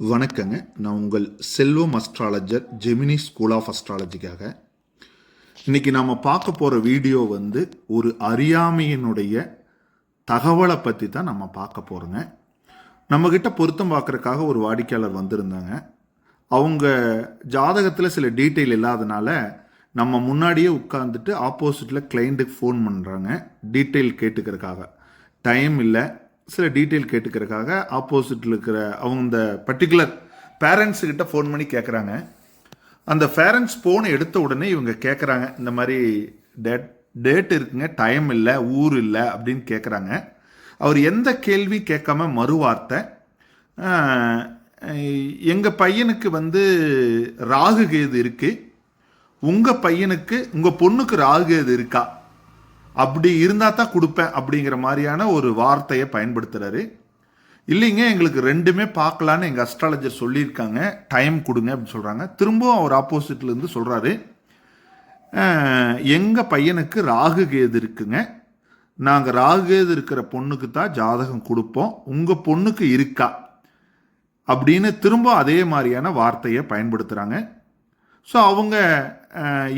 வணக்கங்க. நான் உங்கள் Selvam astrologer Gemini school of அஸ்ட்ராலஜிக்காக இன்னைக்கு நாம் பார்க்க போகிற வீடியோ வந்து ஒரு அறியாமையினுடைய தகவலை பற்றி தான் நம்ம பார்க்க போகிறோங்க நம்மக்கிட்ட பொருத்தம் பார்க்குறக்காக ஒரு வாடிக்கையாளர் வந்திருந்தாங்க. அவங்க ஜாதகத்தில் சில டீட்டெயில் இல்லாதனால நம்ம முன்னாடியே உட்காந்துட்டு ஆப்போசிட்டில் கிளைண்ட்டுக்கு ஃபோன் பண்ணுறாங்க டீட்டெயில் கேட்டுக்கிறதுக்காக. டைம் இல்லை. சில டீட்டெயில் கேட்டுக்கிறதுக்காக ஆப்போசிட்டில் இருக்கிற அவங்க இந்த பர்டிகுலர் பேரண்ட்ஸுக்கிட்ட ஃபோன் பண்ணி கேட்குறாங்க அந்த பேரண்ட்ஸ் ஃபோனை எடுத்த உடனே இவங்க கேட்குறாங்க இந்த மாதிரி டேட் டேட் இருக்குங்க டைம் இல்லை ஊர் இல்லை அப்படின்னு கேட்குறாங்க அவர் எந்த கேள்வி கேட்காம மறுவார்த்தை எங்கள் பையனுக்கு வந்து ராகு கேது இருக்குது உங்கள் பையனுக்கு உங்கள் பொண்ணுக்கு ராகு கேது இருக்கா? அப்படி இருந்தால் தான் கொடுப்பேன் அப்படிங்கிற மாதிரியான ஒரு வார்த்தையை பயன்படுத்துகிறாரு இல்லைங்க எங்களுக்கு ரெண்டுமே பார்க்கலான்னு எங்கள் அஸ்ட்ராலஜர் சொல்லியிருக்காங்க. டைம் கொடுங்க அப்படின்னு சொல்கிறாங்க திரும்பவும் அவர் ஆப்போசிட்லேருந்து சொல்கிறாரு எங்கள் பையனுக்கு ராகு கேது இருக்குங்க. நாங்கள் ராகு கேது இருக்கிற பொண்ணுக்கு தான் ஜாதகம் கொடுப்போம். உங்கள் பொண்ணுக்கு இருக்கா? அப்படின்னு திரும்ப அதே மாதிரியான வார்த்தையை பயன்படுத்துகிறாங்க ஸோ அவங்க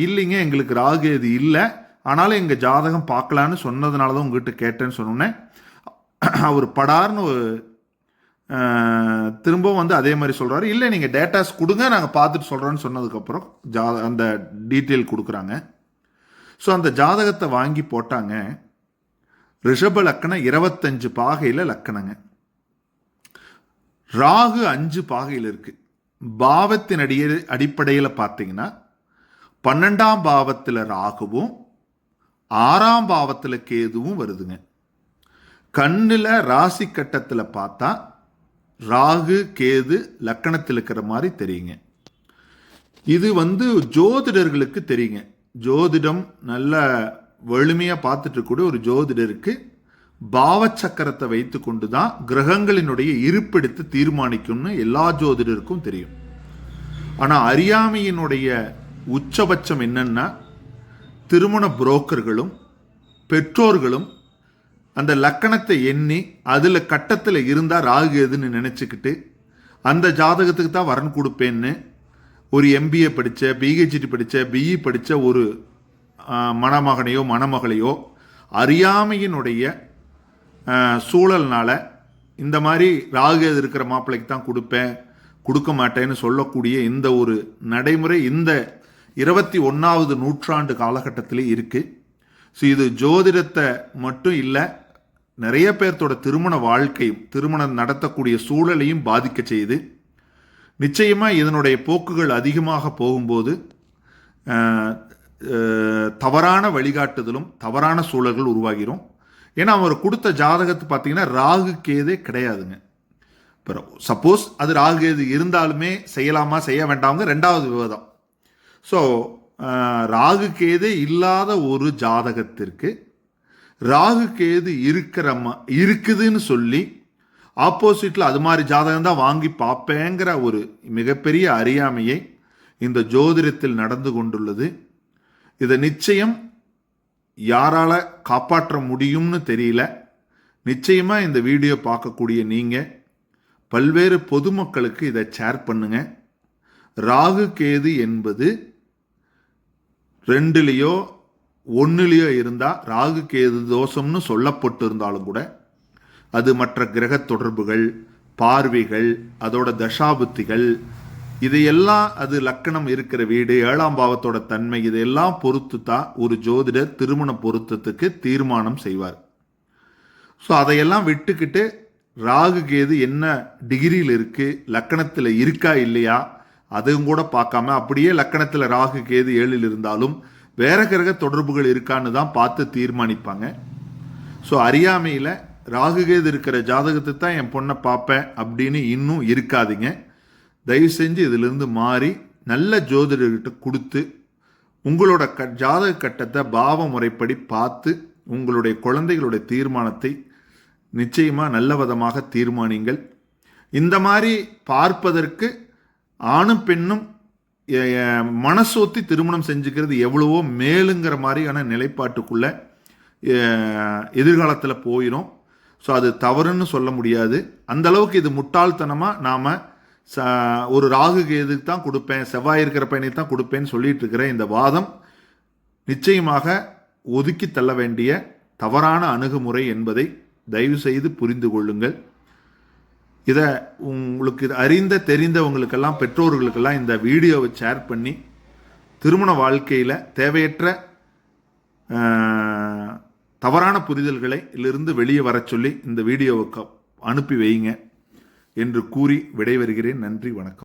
இல்லைங்க எங்களுக்கு ராகு கேது இல்லை. ஆனாலும் எங்கள் ஜாதகம் பார்க்கலான்னு சொன்னதுனால தான் உங்ககிட்ட கேட்டேன்னு சொன்னோன்னே அவர் படார்னு திரும்பவும் வந்து அதே மாதிரி சொல்கிறாரு இல்லை நீங்கள் டேட்டாஸ் கொடுங்க நாங்கள் பார்த்துட்டு சொல்கிறோன்னு சொன்னதுக்கப்புறம் ஜா அந்த டீட்டெயில் கொடுக்குறாங்க. ஸோ அந்த ஜாதகத்தை வாங்கி போட்டாங்க. ரிஷப லக்கணம் இருபத்தஞ்சு பாகையில் லக்கணங்க. ராகு அஞ்சு பாகையில் இருக்குது பாவத்தின் அடிய அடிப்படையில் பார்த்தீங்கன்னா பன்னெண்டாம் பாவத்தில் ராகுவும் ஆறாம் பாவத்தில் கேதுவும் வருதுங்க. கண்ணில் ராசி கட்டத்தில் பார்த்தா ராகு கேது லக்கணத்தில் இருக்கிற மாதிரி தெரியுங்க. இது வந்து ஜோதிடர்களுக்கு தெரியுங்க. ஜோதிடம் நல்ல வலிமையாக பார்த்துட்டு இருக்கக்கூடிய ஒரு ஜோதிடருக்கு பாவச்சக்கரத்தை வைத்து கொண்டு தான் கிரகங்களினுடைய இருப்பெடுத்து தீர்மானிக்கும்னு எல்லா ஜோதிடருக்கும் தெரியும். ஆனால் அறியாமையினுடைய உச்சபட்சம் என்னன்னா திருமண புரோக்கர்களும் பெற்றோர்களும் அந்த லக்கணத்தை எண்ணி அதில் கட்டத்தில் இருந்தால் ராகு எதுன்னு நினச்சிக்கிட்டு அந்த ஜாதகத்துக்கு தான் வரன் கொடுப்பேன்னு ஒரு எம்பிஏ படித்த பிஹெச்டி படித்த பிஇ படித்த ஒரு மணமகனையோ மணமகளையோ அறியாமையினுடைய சூழல்னால் சூழல்னால இந்த மாதிரி ராகு எது இருக்கிற மாப்பிள்ளைக்கு தான் கொடுப்பேன் கொடுக்க மாட்டேன்னு சொல்லக்கூடிய இந்த ஒரு நடைமுறை இந்த இருபத்தி ஒன்றாவது நூற்றாண்டு காலகட்டத்திலே இருக்கு. ஸோ இது ஜோதிடத்தை மட்டும் இல்லை நிறைய பேர்த்தோட திருமண வாழ்க்கையும் திருமணம் நடத்தக்கூடிய சூழலையும் பாதிக்க செய்யுது. நிச்சயமாக இதனுடைய போக்குகள் அதிகமாக போகும்போது தவறான வழிகாட்டுதலும் தவறான சூழல்கள் உருவாகிறோம். ஏன்னா அவர் கொடுத்த ஜாதகத்தை பார்த்தீங்கன்னா ராகு கேதே கிடையாதுங்க. இப்போ சப்போஸ் அது ராகு கேது இருந்தாலுமே செய்யலாமா செய்ய வேண்டாம்ங்க ரெண்டாவது விவாதம். ஸோ uh, ராகு கேது இல்லாத ஒரு ஜாதகத்திற்கு ராகு கேது இருக்கிற ம- இருக்குதுன்னு சொல்லி ஆப்போசிட்டில் அது மாதிரி ஜாதகம் தான் வாங்கி பார்ப்பேங்கிற ஒரு மிகப்பெரிய அறியாமையை இந்த ஜோதிடத்தில் நடந்து கொண்டுள்ளது. இதை நிச்சயம் யாரால் காப்பாற்ற முடியும்னு தெரியல. நிச்சயமாக இந்த வீடியோ பார்க்கக்கூடிய நீங்கள் பல்வேறு பொதுமக்களுக்கு இதை ஷேர் பண்ணுங்கள் ராகு கேது என்பது ரெண்டுலேயோ ஒன்றுலேயோ இருந்தால் ராகு கேது தோஷம்னு சொல்லப்பட்டு இருந்தாலும் கூட அது மற்ற கிரக தொடர்புகள் பார்வைகள் அதோட தசாபுத்திகள் இதையெல்லாம் அது லக்கணம் இருக்கிற வீடு ஏழாம் பாவத்தோட தன்மை இதையெல்லாம் பொறுத்து தான் ஒரு ஜோதிடர் திருமண பொருத்தத்துக்கு தீர்மானம் செய்வார். ஸோ அதையெல்லாம் விட்டுக்கிட்டு ராகு கேது என்ன டிகிரியில் இருக்குது லக்கணத்தில் இருக்கா இல்லையா அதுவும் கூட பார்க்காம அப்படியே லக்கணத்தில் ராகு கேது ஏழில் இருந்தாலும் வேற கிரக தொடர்புகள் இருக்கான்னு தான் பார்த்து தீர்மானிப்பாங்க. ஸோ அறியாமையில் ராகு கேது இருக்கிற ஜாதகத்தை தான் என் பொண்ணை பார்ப்பேன் அப்படின்னு இன்னும் இருக்காதீங்க. தயவு செஞ்சு இதிலிருந்து மாறி நல்ல ஜோதிடர்கிட்ட கொடுத்து உங்களோட க ஜாதக கட்டத்தை பாவ முறைப்படி பார்த்து உங்களுடைய குழந்தைகளுடைய தீர்மானத்தை நிச்சயமாக நல்ல விதமாக தீர்மானிங்கள். இந்த மாதிரி பார்ப்பதற்கு ஆணும் பெண்ணும் மனசோத்தி திருமணம் செஞ்சுக்கிறது எவ்வளவோ மேலுங்கிற மாதிரியான நிலைப்பாட்டுக்குள்ள எதிர்காலத்தில் போயிடும் ஸோ அது தவறுன்னு சொல்ல முடியாது. அந்த அளவுக்கு இது முட்டாள்தனமாக நாம் ச ஒரு ராகு கேதுக்கு தான் கொடுப்பேன் செவ்வாய் இருக்கிற பையனுக்கு தான் கொடுப்பேன்னு சொல்லிட்டு இருக்கிற இந்த வாதம் நிச்சயமாக ஒதுக்கி தள்ள வேண்டிய தவறான அணுகுமுறை என்பதை தயவு செய்து புரிந்து கொள்ளுங்கள். இதை உங்களுக்கு அறிந்த தெரிந்தவங்களுக்கெல்லாம் பெற்றோர்களுக்கெல்லாம் இந்த வீடியோவை ஷேர் பண்ணி திருமண வாழ்க்கையில் தேவையற்ற தவறான புரிதல்களை இதிலிருந்து வெளியே வர சொல்லி இந்த வீடியோவை அனுப்பி வைங்க என்று கூறி விடைபெறுகிறேன். நன்றி வணக்கம்.